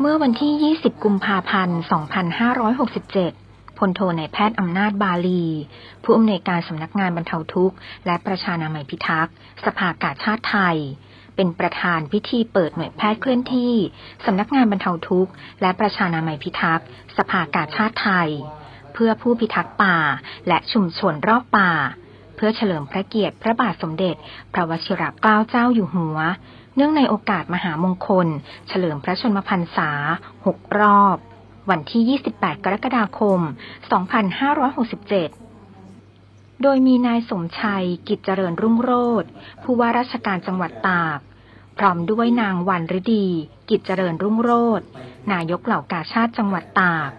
เมื่อวันที่ 20 กุมภาพันธ์ 2567 พลโทนายแพทย์อำนาจบาลี ผู้อำนวยการสำนักงานบรรเทาทุกข์ และประชานามัยพิทักษ์ สภากาชาติไทย เป็นประธานพิธีเปิดหน่วยแพทย์เคลื่อนที่สำนักงานบรรเทาทุกข์ และประชานามัยพิทักษ์ สภากาชาติไทย เพื่อผู้พิทักษ์ป่า และชุมชนรอบป่า พื่อเฉลิมพระเกียรติพระบาทสมเด็จ พระวชิรเกล้าเจ้าอยู่หัว เนื่องในโอกาสมหามงคล เฉลิมพระชนมพรรษา 6 รอบ วันที่ 28 กรกฎาคม 2567โดยมีนายสมชัย กิจเจริญรุ่งโรธผู้ว่าราชการจังหวัดตาก พร้อมด้วยนางวันฤดี กิจเจริญรุ่งโรธนายกเหล่ากาชาติจังหวัดตาก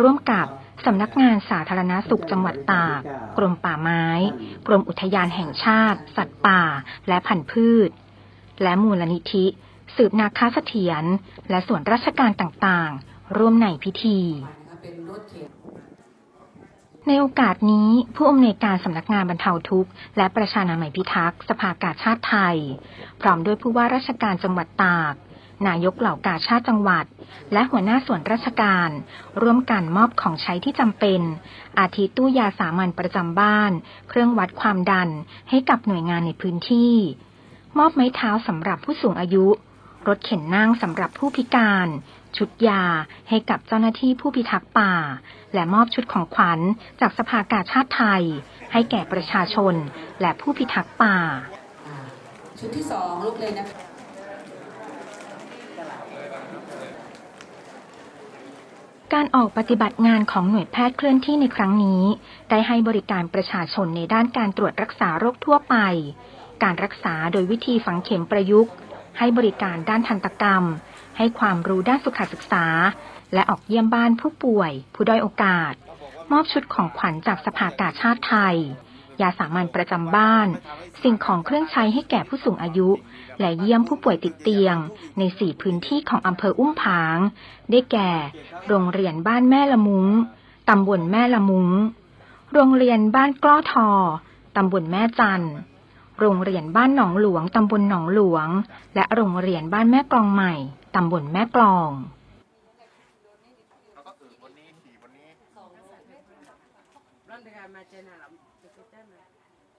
ร่วมกับ สำนักงานสาธารณสุขจังหวัดตาก กรมป่าไม้ กรมอุทยานแห่งชาติ สัตว์ป่า และพันธุ์พืช และมูลนิธิ สืบนาคาเสถียร และส่วนราชการต่างๆ ร่วมในพิธี ในโอกาสนี้ผู้อำนวยการสำนักงานบรรเทาทุกข์ และประชานามัยพิทักษ์สภากาชาติไทย พร้อมด้วยผู้ว่าราชการจังหวัดตาก นายกเหล่ากาชาติจังหวัด และหัวหน้าส่วนราชการ ร่วมกันมอบของใช้ที่จำเป็น อาทิตู้ยาสามัญประจำบ้าน เครื่องวัดความดันให้กับหน่วยงานในพื้นที่ มอบไม้เท้าสำหรับผู้สูงอายุ รถเข็นนั่งสำหรับผู้พิการ ชุดยาให้กับเจ้าหน้าที่ผู้พิทักษ์ป่า และมอบชุดของขวัญจากสภากาชาติไทย ให้แก่ประชาชนและผู้พิทักษ์ป่า ชุดที่สองลุกเลยนะคะ การออกปฏิบัติงานของหน่วยแพทย์เคลื่อนที่ในครั้งนี้ ได้ให้บริการประชาชนในด้านการตรวจรักษาโรคทั่วไป การรักษาโดยวิธีฝังเข็มประยุกต์ ให้บริการด้านทันตกรรม ให้ความรู้ด้านสุขศึกษา และออกเยี่ยมบ้านผู้ป่วย ผู้ด้อยโอกาส มอบชุดของขวัญจากสภากาชาติไทย ยาสามัญประจำบ้าน สิ่งของเครื่องใช้ให้แก่ผู้สูงอายุ และเยี่ยมผู้ป่วยติดเตียง ในสี่พื้นที่ของอำเภออุ้มผาง ได้แก่ โรงเรียนบ้านแม่ละมุงตำบลแม่ละมุงโรงเรียนบ้านกล้อทอตำบลแม่จันโรงเรียนบ้านหนองหลวง ตำบลหนองหลวง และโรงเรียนบ้านแม่กลองใหม่ ตำบลแม่กลอง Lan dengan macam alam, kita nak.